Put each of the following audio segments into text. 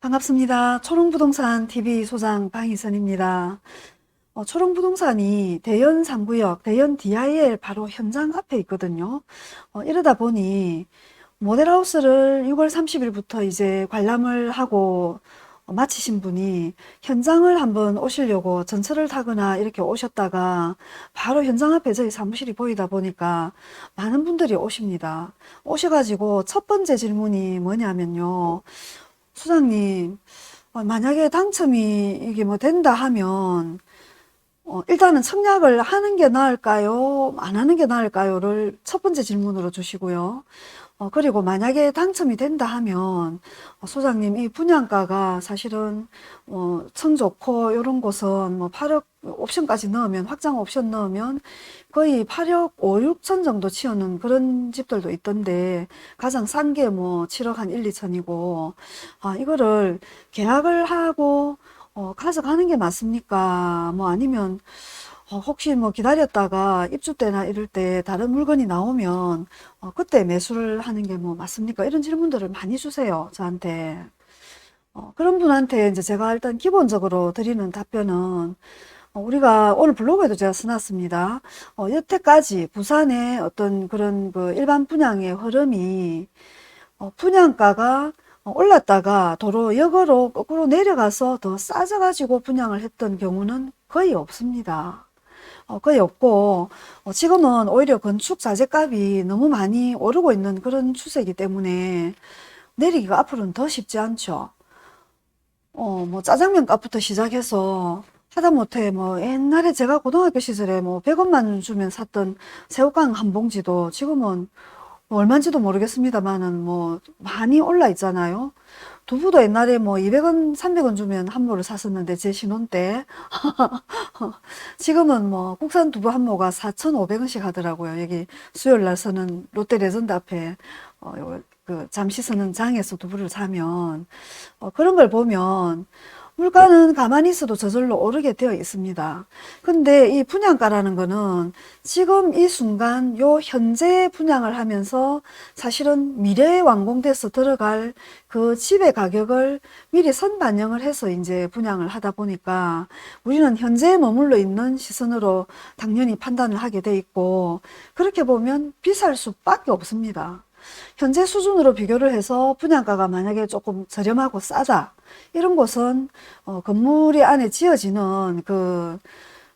반갑습니다. 초롱부동산 TV 소장 방희선입니다. 어, 초롱부동산이 대연 3구역, 대연 DIL 바로 현장 앞에 있거든요. 어, 이러다 보니 모델하우스를 6월 30일부터 이제 관람을 하고 어, 마치신 분이 현장을 한번 오시려고 전철을 타거나 이렇게 오셨다가 바로 현장 앞에 저희 사무실이 보이다 보니까 많은 분들이 오십니다. 오셔가지고 첫 번째 질문이 뭐냐면요. 수장님, 어, 만약에 당첨이 이게 뭐 된다 하면, 어, 일단은 청약을 하는 게 나을까요? 안 하는 게 나을까요?를 첫 번째 질문으로 주시고요. 어, 그리고 만약에 당첨이 된다 하면, 어, 소장님, 이 분양가가 사실은, 어, 청 좋고, 이런 곳은 뭐 8억 옵션까지 넣으면, 확장 옵션 넣으면 거의 8억 5, 6천 정도 치우는 그런 집들도 있던데, 가장 싼 게 뭐 7억 한 1, 2천이고, 아, 이거를 계약을 하고, 어, 가져가는 게 맞습니까? 뭐 아니면, 어, 혹시 뭐 기다렸다가 입주 때나 이럴 때 다른 물건이 나오면 어, 그때 매수를 하는 게 뭐 맞습니까? 이런 질문들을 많이 주세요, 저한테. 어, 그런 분한테 이제 제가 일단 기본적으로 드리는 답변은 어, 우리가 오늘 블로그에도 제가 써놨습니다. 어, 여태까지 부산의 어떤 그런 그 일반 분양의 흐름이 어, 분양가가 어, 올랐다가 도로 역으로 거꾸로 내려가서 더 싸져가지고 분양을 했던 경우는 거의 없습니다. 어, 거의 없고, 어, 지금은 오히려 건축 자재값이 너무 많이 오르고 있는 그런 추세이기 때문에 내리기가 앞으로는 더 쉽지 않죠. 어, 뭐 짜장면 값부터 시작해서 하다못해 뭐 옛날에 제가 고등학교 시절에 뭐 100원만 주면 샀던 새우깡 한 봉지도 지금은 뭐 얼마인지도 모르겠습니다만은 뭐 많이 올라 있잖아요. 두부도 옛날에 뭐 200원, 300원 주면 한 모를 샀었는데 제 신혼 때 지금은 뭐 국산 두부 한 모가 4,500원씩 하더라고요. 여기 수요일 날 서는 롯데 레전드 앞에 어, 요- 그 잠시 서는 장에서 두부를 사면 어, 그런 걸 보면 물가는 가만히 있어도 저절로 오르게 되어 있습니다. 근데 이 분양가라는 거는 지금 이 순간 요 현재 분양을 하면서 사실은 미래에 완공돼서 들어갈 그 집의 가격을 미리 선반영을 해서 이제 분양을 하다 보니까 우리는 현재에 머물러 있는 시선으로 당연히 판단을 하게 돼 있고 그렇게 보면 비쌀 수밖에 없습니다. 현재 수준으로 비교를 해서 분양가가 만약에 조금 저렴하고 싸다. 이런 곳은 어, 건물이 안에 지어지는 그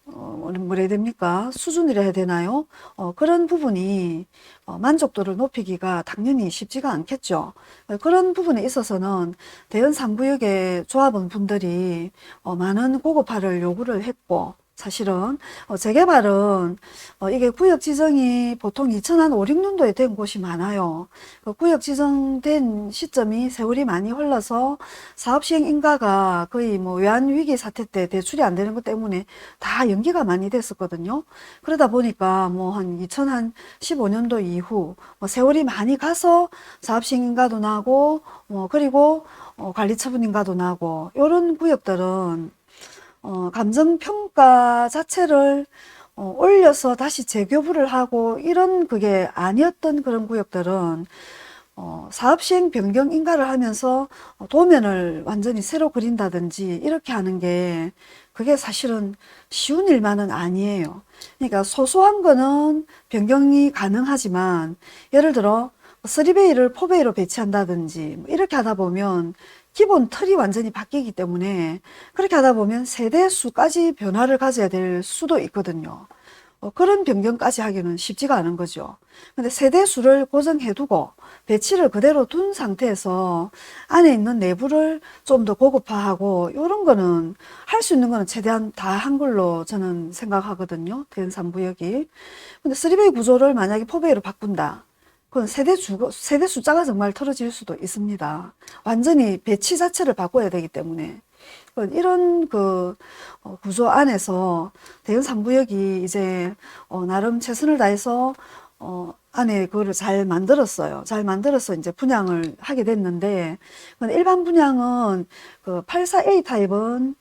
어, 뭐라 해야 됩니까? 수준이라 해야 되나요? 어, 그런 부분이 어, 만족도를 높이기가 당연히 쉽지가 않겠죠. 어, 그런 부분에 있어서는 대연 3구역의 조합원 분들이 어, 많은 고급화를 요구를 했고, 사실은 어, 재개발은 어, 이게 구역 지정이 보통 2005, 6년도에 된 곳이 많아요. 그 구역 지정된 시점이 세월이 많이 흘러서 사업 시행 인가가 거의 뭐 외환 위기 사태 때 대출이 안 되는 것 때문에 다 연기가 많이 됐었거든요. 그러다 보니까 뭐 한 2015년도 이후 뭐 세월이 많이 가서 사업 시행 인가도 나고 뭐 그리고 어, 관리 처분 인가도 나고 이런 구역들은 어, 감정 평가 자체를 어, 올려서 다시 재교부를 하고 이런 그게 아니었던 그런 구역들은 어, 사업 시행 변경 인가를 하면서 어, 도면을 완전히 새로 그린다든지 이렇게 하는 게 그게 사실은 쉬운 일만은 아니에요. 그러니까 소소한 거는 변경이 가능하지만 예를 들어 3베이를 4베이로 배치한다든지 뭐 이렇게 하다 보면 기본 틀이 완전히 바뀌기 때문에 그렇게 하다 보면 세대 수까지 변화를 가져야 될 수도 있거든요. 어, 그런 변경까지 하기는 쉽지가 않은 거죠. 근데 세대 수를 고정해두고 배치를 그대로 둔 상태에서 안에 있는 내부를 좀 더 고급화하고 이런 거는 할 수 있는 거는 최대한 다 한 걸로 저는 생각하거든요. 대연 3구역이. 근데 3베이 구조를 만약에 4베이로 바꾼다. 그건 세대 주, 세대 숫자가 정말 틀어질 수도 있습니다. 완전히 배치 자체를 바꿔야 되기 때문에. 그 이런 그 어, 구조 안에서 대연 3구역이 이제 어, 나름 최선을 다해서 어, 안에 그거를 잘 만들었어요. 잘 만들어서 이제 분양을 하게 됐는데 일반 분양은 그 84A 타입은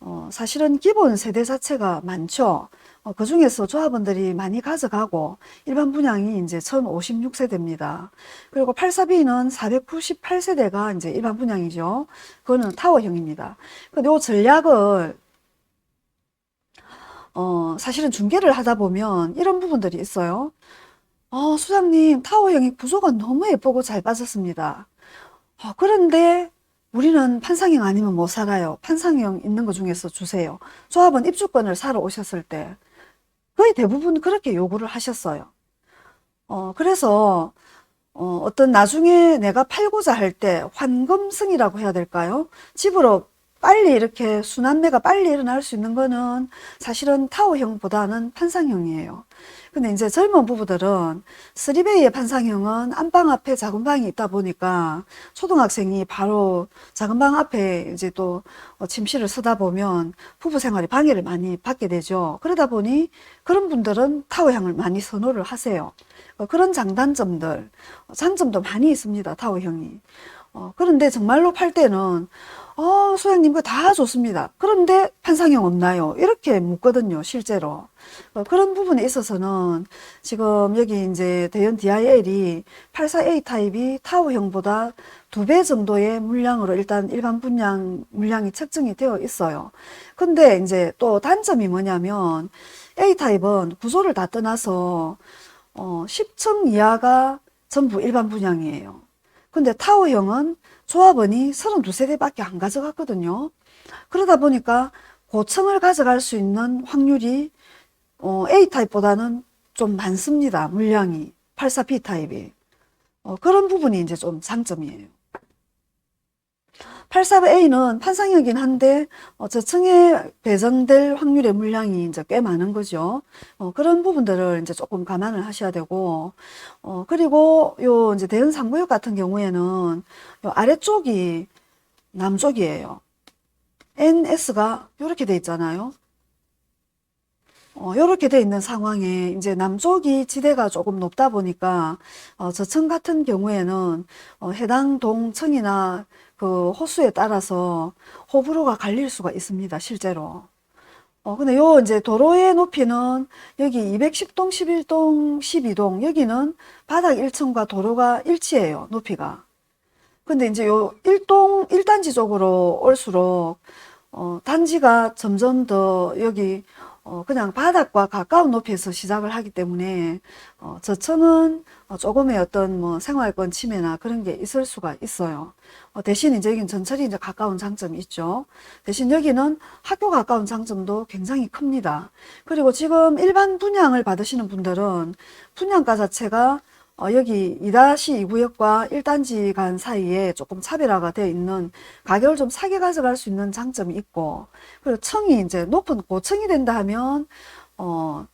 어, 사실은 기본 세대 자체가 많죠. 어, 그 중에서 조합원들이 많이 가져가고 일반 분양이 이제 1056세대입니다. 그리고 84B는 498세대가 이제 일반 분양이죠. 그거는 타워형입니다. 근데 이 전략을 어, 사실은 중개를 하다 보면 이런 부분들이 있어요. 어, 수장님, 타워형이 구조가 너무 예쁘고 잘 빠졌습니다. 어, 그런데 우리는 판상형 아니면 못 살아요. 판상형 있는 것 중에서 주세요. 조합원 입주권을 사러 오셨을 때 거의 대부분 그렇게 요구를 하셨어요. 어, 그래서 어, 어떤 나중에 내가 팔고자 할 때 환금승이라고 해야 될까요? 집으로 빨리 이렇게 순환매가 빨리 일어날 수 있는 거는 사실은 타워형보다는 판상형이에요. 근데 이제 젊은 부부들은 쓰리베이의 판상형은 안방 앞에 작은 방이 있다 보니까 초등학생이 바로 작은 방 앞에 이제 또 어, 침실을 쓰다 보면 부부 생활에 방해를 많이 받게 되죠. 그러다 보니 그런 분들은 타워형을 많이 선호를 하세요. 어, 그런 장단점들, 어, 장점도 많이 있습니다. 타워형이. 어, 그런데 정말로 팔 때는 어, 소장님, 그거 다 좋습니다. 그런데 판상형 없나요? 이렇게 묻거든요, 실제로. 어, 그런 부분에 있어서는 지금 여기 이제 대연 DIL이 84A 타입이 타워형보다 두 배 정도의 물량으로 일단 일반 분양 물량이 책정이 되어 있어요. 근데 이제 또 단점이 뭐냐면 A 타입은 구조를 다 떠나서 어, 10층 이하가 전부 일반 분양이에요. 근데 타워형은 조합원이 32세대밖에 안 가져갔거든요. 그러다 보니까 고층을 가져갈 수 있는 확률이 어, A타입보다는 좀 많습니다. 물량이. 84B타입이. 어, 그런 부분이 이제 좀 장점이에요. 84A는 판상이긴 한데 어, 저층에 배정될 확률의 물량이 이제 꽤 많은 거죠. 어, 그런 부분들을 이제 조금 감안을 하셔야 되고 어, 그리고 요 이제 대연 3구역 같은 경우에는 요 아래쪽이 남쪽이에요. NS가 이렇게 돼 있잖아요. 어, 이렇게 돼 있는 상황에 이제 남쪽이 지대가 조금 높다 보니까 어, 저층 같은 경우에는 어, 해당 동층이나 그 호수에 따라서 호불호가 갈릴 수가 있습니다, 실제로. 어, 근데 요 이제 도로의 높이는 여기 210동, 11동, 12동 여기는 바닥 1층과 도로가 일치해요, 높이가. 근데 이제 요 1동, 1단지 쪽으로 올수록 어, 단지가 점점 더 여기 어, 그냥 바닥과 가까운 높이에서 시작을 하기 때문에 어, 저층은 어, 조금의 어떤 뭐 생활권 침해나 그런 게 있을 수가 있어요. 어, 대신 이제 여기는 전철이 이제 가까운 장점이 있죠. 대신 여기는 학교 가까운 장점도 굉장히 큽니다. 그리고 지금 일반 분양을 받으시는 분들은 분양가 자체가 어, 여기 2-2구역과 1단지 간 사이에 조금 차별화가 되어 있는 가격을 좀 싸게 가져갈 수 있는 장점이 있고, 그리고 층이 이제 높은 고층이 된다 하면, 어,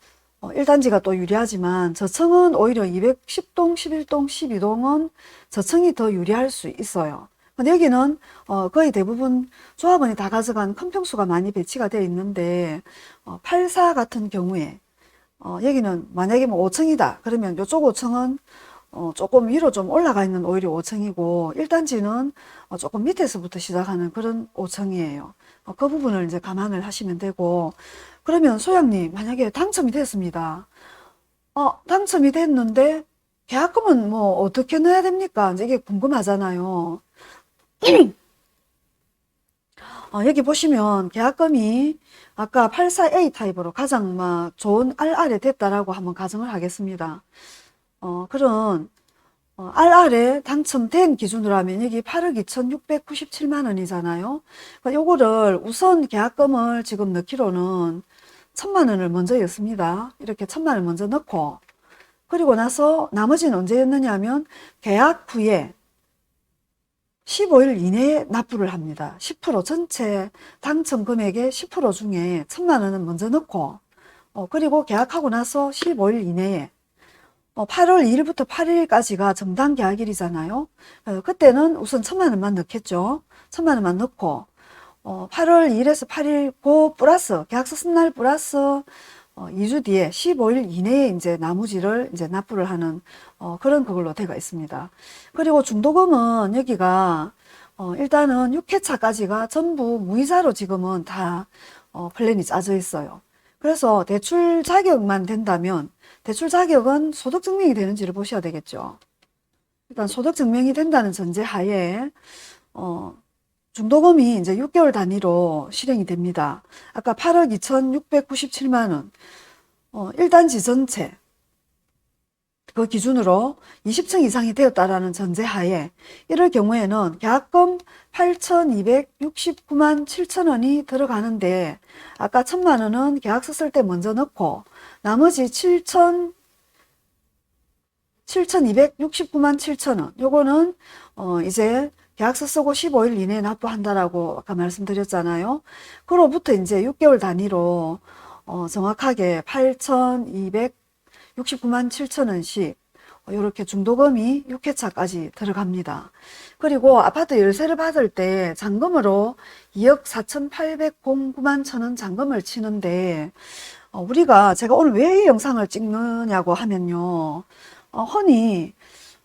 어, 1단지가 또 유리하지만 저층은 오히려 210동, 11동, 12동은 저층이 더 유리할 수 있어요. 근데 여기는 어, 거의 대부분 조합원이 다 가져간 큰 평수가 많이 배치가 되어 있는데 어, 84 같은 경우에 어, 여기는 만약에 뭐 5층이다. 그러면 이쪽 5층은 어, 조금 위로 좀 올라가 있는 오히려 5층이고 1단지는 어, 조금 밑에서부터 시작하는 그런 5층이에요. 어, 그 부분을 이제 감안을 하시면 되고 그러면 소장님 만약에 당첨이 됐습니다. 어, 당첨이 됐는데 계약금은 뭐 어떻게 넣어야 됩니까? 이제 이게 궁금하잖아요. 어, 여기 보시면 계약금이 아까 84A 타입으로 가장 막 좋은 RR에 됐다라고 한번 가정을 하겠습니다. 어, 그런 어, RR에 당첨된 기준으로 하면 여기 8억 2,697만 원이잖아요. 그러니까 요거를 우선 계약금을 지금 넣기로는 천만 원을 먼저 였습니다. 이렇게 천만 원 먼저 넣고 그리고 나서 나머지는 언제 였느냐 하면 계약 후에 15일 이내에 납부를 합니다. 10% 전체 당첨 금액의 10% 중에 천만 원은 먼저 넣고 어, 그리고 계약하고 나서 15일 이내에 어, 8월 2일부터 8일까지가 정당 계약일이잖아요. 어, 그때는 우선 천만 원만 넣겠죠. 천만 원만 넣고 어, 8월 2일에서 8일 고 플러스 계약서 쓴 날 플러스 어, 2주 뒤에 15일 이내에 이제 나머지를 이제 납부를 하는 어, 그런 그걸로 되어 있습니다. 그리고 중도금은 여기가 어, 일단은 6회차까지가 전부 무이자로 지금은 다 어, 플랜이 짜져 있어요. 그래서 대출 자격만 된다면 대출 자격은 소득 증명이 되는지를 보셔야 되겠죠. 일단 소득 증명이 된다는 전제 하에 어, 중도금이 이제 6개월 단위로 실행이 됩니다. 아까 8억 2,697만 원. 어, 1단지 전체 그 기준으로 20층 이상이 되었다라는 전제하에 이럴 경우에는 계약금 8,269만 7천 원이 들어가는데 아까 1천만 원은 계약서 쓸때 먼저 넣고 나머지 7천 7,269만 7천 원 요거는 어 이제 계약서 쓰고 15일 이내에 납부한다라고 아까 말씀드렸잖아요. 그로부터 이제 6개월 단위로 어 정확하게 8,269만 7천 원씩 이렇게 중도금이 6회차까지 들어갑니다. 그리고 아파트 열세를 받을 때 잔금으로 2억 4,809만 천원 잔금을 치는데 어, 우리가 제가 오늘 왜이 영상을 찍느냐고 하면요. 어, 허니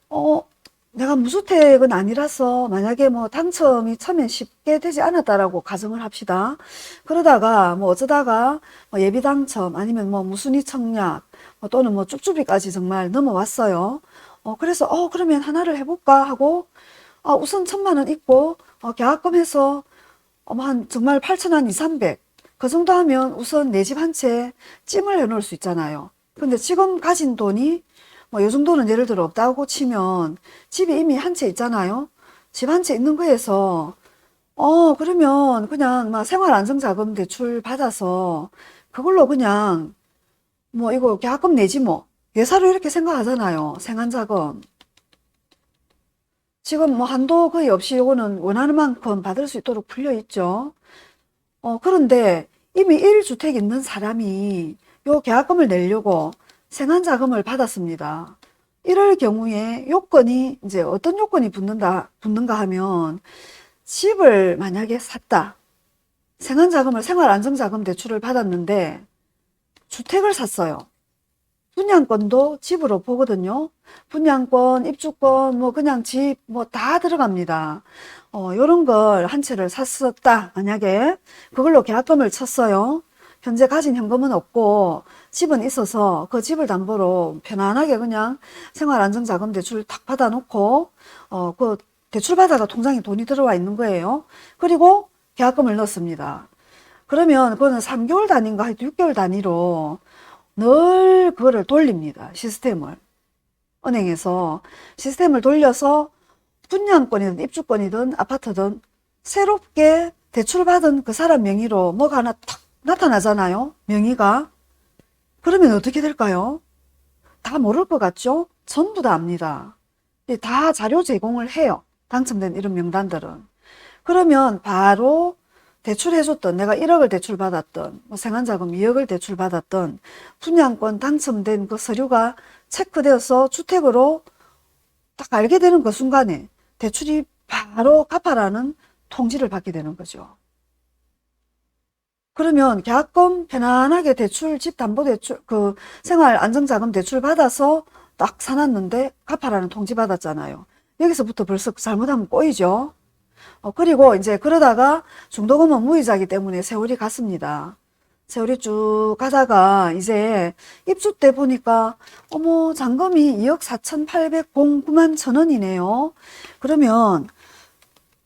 어, 내가 무주택은 아니라서 만약에 뭐 당첨이 처음엔 쉽게 되지 않았다라고 가정을 합시다. 그러다가 뭐 어쩌다가 뭐 예비 당첨 아니면 뭐 무순위 청약 뭐 또는 뭐 쭈쭈비까지 정말 넘어왔어요. 어, 그래서 어, 그러면 하나를 해볼까 하고 어, 우선 천만 원 있고 어, 계약금 해서 어, 뭐한 정말 8천 한 2, 300. 그 정도 하면 우선 내 집 한 채 찜을 해놓을 수 있잖아요. 근데 지금 가진 돈이 뭐 요 정도는 예를 들어 없다고 치면 집이 이미 한 채 있잖아요. 집 한 채 있는 거에서 어 그러면 그냥 막 생활안정자금 대출 받아서 그걸로 그냥 뭐 이거 계약금 내지 뭐 예사로 이렇게 생각하잖아요. 생활자금. 지금 뭐 한도 거의 없이 요거는 원하는 만큼 받을 수 있도록 풀려 있죠. 어, 그런데 이미 1주택 있는 사람이 요 계약금을 내려고 생활자금을 받았습니다. 이럴 경우에 요건이 이제 어떤 요건이 붙는다, 붙는가 하면 집을 만약에 샀다. 생활자금을 생활 안정 자금 대출을 받았는데 주택을 샀어요. 분양권도 집으로 보거든요. 분양권, 입주권, 뭐 그냥 집 뭐 다 들어갑니다. 어, 요런 걸 한 채를 샀었다. 만약에 그걸로 계약금을 쳤어요. 현재 가진 현금은 없고 집은 있어서 그 집을 담보로 편안하게 그냥 생활안정자금 대출 탁 받아놓고 어, 그 대출 받아가 통장에 돈이 들어와 있는 거예요. 그리고 계약금을 넣습니다. 그러면 그거는 3개월 단위인가 하여튼 6개월 단위로 늘 그거를 돌립니다. 시스템을. 은행에서 시스템을 돌려서 분양권이든 입주권이든 아파트든 새롭게 대출받은 그 사람 명의로 뭐가 하나 탁 나타나잖아요. 명의가. 그러면 어떻게 될까요? 다 모를 것 같죠? 전부 다 압니다. 예, 다 자료 제공을 해요. 당첨된 이런 명단들은. 그러면 바로 대출해줬던 내가 1억을 대출받았던 뭐 생활자금 2억을 대출받았던 분양권 당첨된 그 서류가 체크되어서 주택으로 딱 알게 되는 그 순간에 대출이 바로 갚아라는 통지를 받게 되는 거죠. 그러면 계약금 편안하게 대출, 집 담보 대출, 그 생활 안정자금 대출 받아서 딱 사놨는데 갚아라는 통지 받았잖아요. 여기서부터 벌써 잘못하면 꼬이죠. 어, 그리고 이제 그러다가 중도금은 무이자기 때문에 세월이 갔습니다. 세월이 쭉 가다가 이제 입주 때 보니까 어머 잔금이 2억 4,809만 천 원이네요. 그러면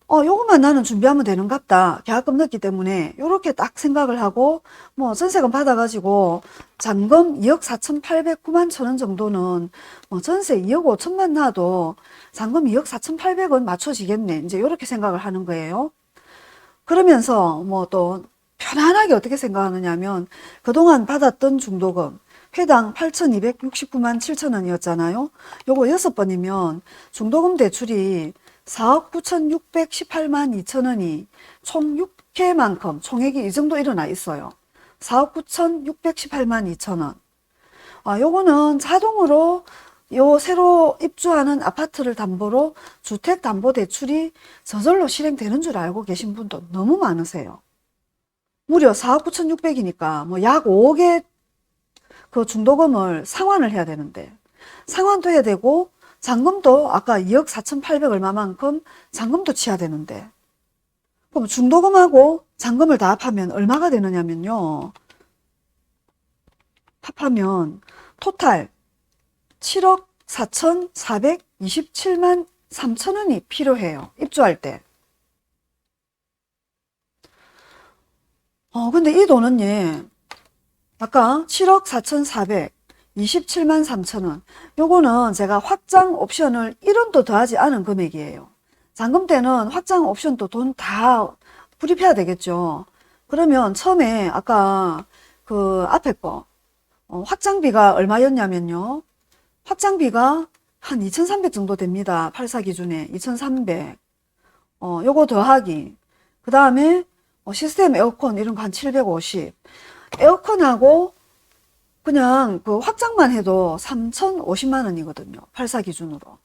어 요것만 나는 준비하면 되는갑다. 계약금 넣기 때문에 요렇게 딱 생각을 하고 뭐 전세금 받아가지고 잔금 2억 4,809만 천 원 정도는 뭐 전세 2억 5천만 나도 잔금 2억 4,800원 맞춰지겠네. 이제 요렇게 생각을 하는 거예요. 그러면서 뭐 또 편안하게 어떻게 생각하느냐면 그동안 받았던 중도금 회당 8,269만 7천 원이었잖아요. 요거 여섯 번이면 중도금 대출이 4억 9,618만 2천 원이 총 6회만큼 총액이 이 정도 일어나 있어요. 4억 9,618만 2천 원. 아, 요거는 자동으로 요 새로 입주하는 아파트를 담보로 주택담보대출이 저절로 실행되는 줄 알고 계신 분도 너무 많으세요. 무려 4억 9,600이니까 뭐 약 5억의 그 중도금을 상환을 해야 되는데 상환도 해야 되고 잔금도 아까 2억 4,800 얼마만큼 잔금도 치야 되는데 그럼 중도금하고 잔금을 다 합하면 얼마가 되느냐면요. 합하면 토탈 7억 4,427만 3천 원이 필요해요. 입주할 때. 어, 근데 이 돈은 예, 아까 7억 4,427만 3천 원. 요거는 제가 확장 옵션을 1원도 더하지 않은 금액이에요. 잔금 때는 확장 옵션도 돈 다 불입해야 되겠죠. 그러면 처음에 아까 그 앞에 거 어, 확장비가 얼마였냐면요. 확장비가 한 2,300 정도 됩니다. 84 기준에 2,300. 어, 요거 더하기. 그 다음에 어, 시스템 에어컨 이런 거 한 750. 에어컨하고 그냥 그 확장만 해도 3,050만 원이거든요. 84 기준으로.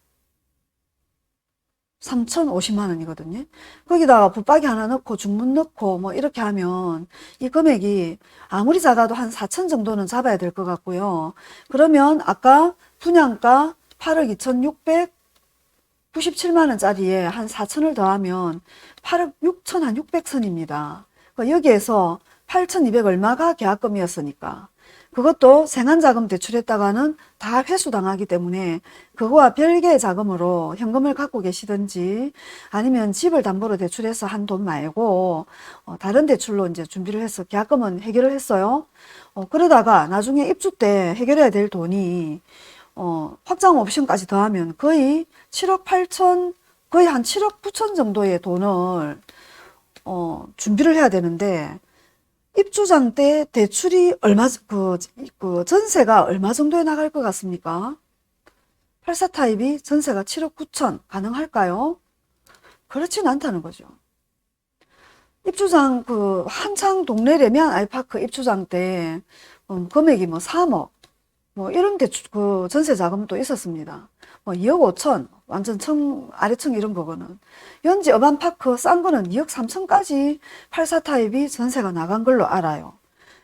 3,050만 원이거든요. 거기다가 붙박이 하나 넣고 중문 넣고 뭐 이렇게 하면 이 금액이 아무리 작아도 한 4천 정도는 잡아야 될 것 같고요. 그러면 아까 분양가 8억 2,697만 원짜리에 한 4천을 더하면 8억 6천 한 600선입니다. 여기에서 8,200 얼마가 계약금이었으니까 그것도 생활자금 대출했다가는 다 회수당하기 때문에 그거와 별개의 자금으로 현금을 갖고 계시든지 아니면 집을 담보로 대출해서 한 돈 말고 어, 다른 대출로 이제 준비를 해서 계약금은 해결을 했어요. 어, 그러다가 나중에 입주 때 해결해야 될 돈이 어, 확장 옵션까지 더하면 거의 7억 8천 거의 한 7억 9천 정도의 돈을 어, 준비를 해야 되는데 입주장 때 대출이 얼마, 그, 그 전세가 얼마 정도에 나갈 것 같습니까? 84 타입이 전세가 7억 9천 가능할까요? 그렇진 않다는 거죠. 입주장 그 한창 동네 레미안 아이파크 입주장 때 음, 금액이 뭐 3억 뭐 이런 대출 그 전세 자금도 있었습니다. 뭐 2억 5천 완전 청 아래층 이런 거거는 연지 어반파크 싼 거는 2억 3천까지 84 타입이 전세가 나간 걸로 알아요.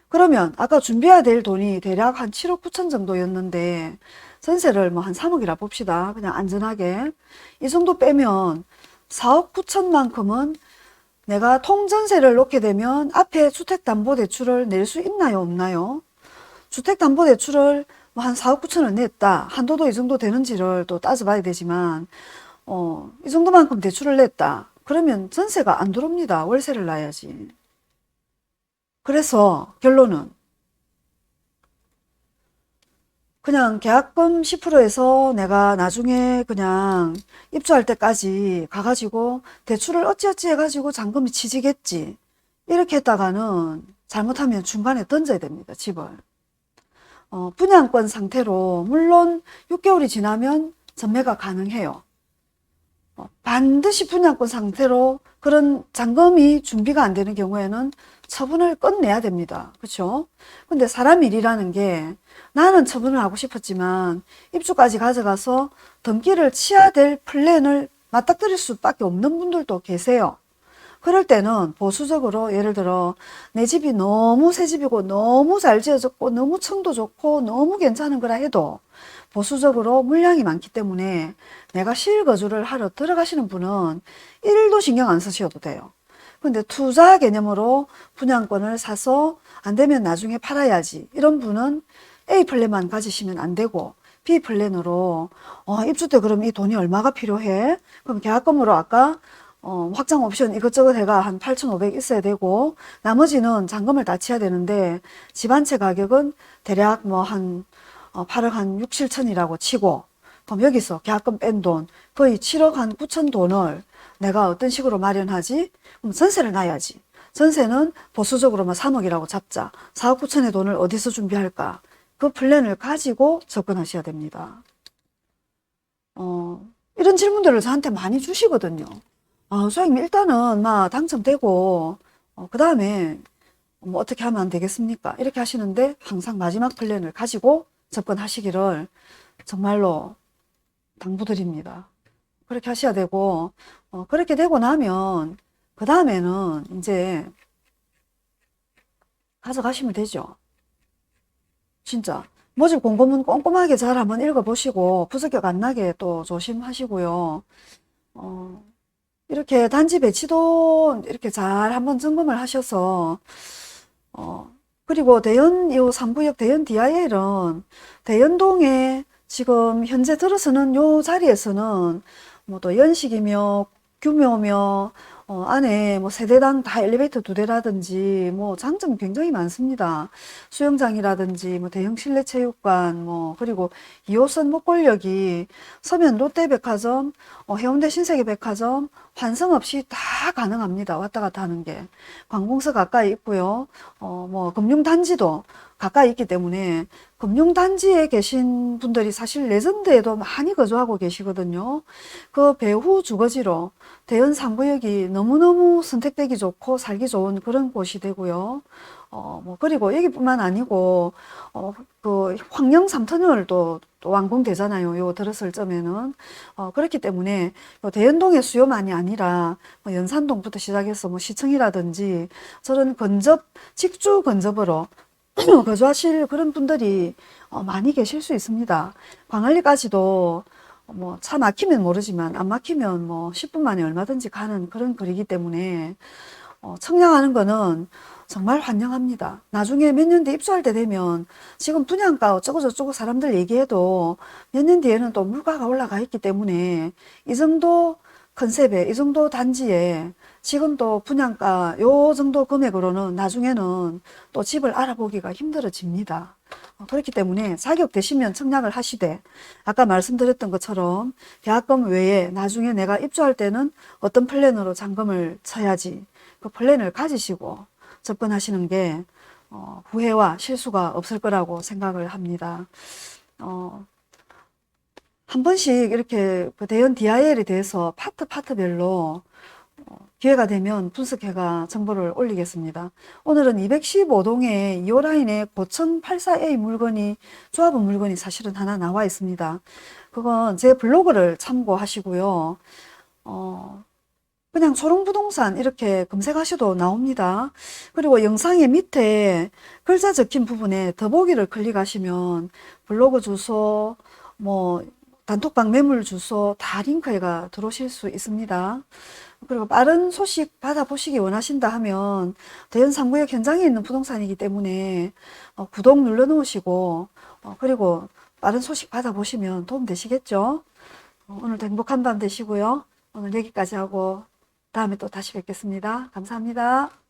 그러면 아까 준비해야 될 돈이 대략 한 7억 9천 정도였는데 전세를 뭐 한 3억이라 봅시다. 그냥 안전하게 이 정도 빼면 4억 9천만큼은 내가 통전세를 놓게 되면 앞에 주택담보대출을 낼 수 있나요 없나요? 주택담보대출을 뭐 한 4억 9천을 냈다. 한도도 이 정도 되는지를 또 따져봐야 되지만, 어, 이 정도만큼 대출을 냈다. 그러면 전세가 안 들어옵니다. 월세를 놔야지. 그래서 결론은 그냥 계약금 10%에서 내가 나중에 그냥 입주할 때까지 가가지고 대출을 어찌어찌 해가지고 잔금이 치지겠지. 이렇게 했다가는 잘못하면 중간에 던져야 됩니다. 집을. 어, 분양권 상태로 물론 6개월이 지나면 전매가 가능해요. 어, 반드시 분양권 상태로 그런 잔금이 준비가 안 되는 경우에는 처분을 끝내야 됩니다. 그렇죠? 근데 사람 일이라는 게 나는 처분을 하고 싶었지만 입주까지 가져가서 등기를 치야 될 플랜을 맞닥뜨릴 수밖에 없는 분들도 계세요. 그럴 때는 보수적으로 예를 들어 내 집이 너무 새 집이고 너무 잘 지어졌고 너무 청도 좋고 너무 괜찮은 거라 해도 보수적으로 물량이 많기 때문에 내가 실거주를 하러 들어가시는 분은 1도 신경 안 쓰셔도 돼요. 근데 투자 개념으로 분양권을 사서 안 되면 나중에 팔아야지 이런 분은 A 플랜만 가지시면 안 되고 B 플랜으로 어, 입주 때 그럼 이 돈이 얼마가 필요해? 그럼 계약금으로 아까 어, 확장 옵션 이것저것 해가 한 8,500 있어야 되고 나머지는 잔금을 다 치야 되는데 집 한 채 가격은 대략 뭐한 어, 8억 한 6, 7천이라고 치고 그럼 여기서 계약금 뺀 돈 거의 7억 한 9천 돈을 내가 어떤 식으로 마련하지? 그럼 전세를 놔야지. 전세는 보수적으로 뭐 3억이라고 잡자. 4억 9천의 돈을 어디서 준비할까? 그 플랜을 가지고 접근하셔야 됩니다. 어, 이런 질문들을 저한테 많이 주시거든요. 아, 소장님, 일단은 막 당첨되고, 어, 그 다음에 뭐 어떻게 하면 되겠습니까? 이렇게 하시는데 항상 마지막 플랜을 가지고 접근하시기를 정말로 당부드립니다. 그렇게 하셔야 되고, 어, 그렇게 되고 나면, 그 다음에는 이제 가져가시면 되죠. 진짜. 모집 공고문 꼼꼼하게 잘 한번 읽어보시고 부적격 안 나게 또 조심하시고요. 어, 이렇게 단지 배치도 이렇게 잘 한번 점검을 하셔서 어, 그리고 대연 요 3구역 대연 DIL은 대연동에 지금 현재 들어서는 요 자리에서는 뭐 또 연식이며 규모며 어, 안에 뭐 세대당 다 엘리베이터 두 대라든지 뭐 장점이 굉장히 많습니다. 수영장이라든지 뭐 대형 실내 체육관 뭐 그리고 2호선 목골역이 서면 롯데백화점, 어, 해운대 신세계백화점 환승 없이 다 가능합니다. 왔다 갔다 하는 게 관공서 가까이 있고요. 어, 뭐 금융단지도 가까이 있기 때문에 금융단지에 계신 분들이 사실 레전드에도 많이 거주하고 계시거든요. 그 배후 주거지로 대연 3구역이 너무너무 선택되기 좋고 살기 좋은 그런 곳이 되고요. 어, 뭐, 그리고 여기뿐만 아니고, 어, 그 황령 3터널도 또 완공되잖아요. 요 들었을 점에는. 어, 그렇기 때문에 요 대연동의 수요만이 아니라 뭐 연산동부터 시작해서 뭐 시청이라든지 저런 근접, 직주 근접으로 거주하실 그런 분들이 어, 많이 계실 수 있습니다. 광안리까지도 뭐 차 막히면 모르지만 안 막히면 뭐 10분 만에 얼마든지 가는 그런 거리이기 때문에 어, 청량하는 거는 정말 환영합니다. 나중에 몇 년 뒤 입주할 때 되면 지금 분양가 어쩌고 저쩌고 사람들 얘기해도 몇 년 뒤에는 또 물가가 올라가 있기 때문에 이 정도 컨셉에 이 정도 단지에 지금 또 분양가 요 정도 금액으로는 나중에는 또 집을 알아보기가 힘들어집니다. 어, 그렇기 때문에 자격 되시면 청약을 하시되 아까 말씀드렸던 것처럼 계약금 외에 나중에 내가 입주할 때는 어떤 플랜으로 잔금을 쳐야지 그 플랜을 가지시고 접근하시는 게 어, 후회와 실수가 없을 거라고 생각을 합니다. 어, 한 번씩 이렇게 그 대연 DIL에 대해서 파트 파트별로 어, 기회가 되면 분석해가 정보를 올리겠습니다. 오늘은 215동에 2호 라인에 고천 84A 물건이 조합원 물건이 사실은 하나 나와 있습니다. 그건 제 블로그를 참고하시고요. 어, 그냥 초롱부동산 이렇게 검색하셔도 나옵니다. 그리고 영상의 밑에 글자 적힌 부분에 더보기를 클릭하시면 블로그 주소, 뭐 단톡방 매물 주소 다 링크가 들어오실 수 있습니다. 그리고 빠른 소식 받아보시기 원하신다 하면 대연 3구역 현장에 있는 부동산이기 때문에 어, 구독 눌러 놓으시고 어, 그리고 빠른 소식 받아보시면 도움 되시겠죠? 어, 오늘도 행복한 밤 되시고요. 오늘 여기까지 하고 다음에 또 다시 뵙겠습니다. 감사합니다.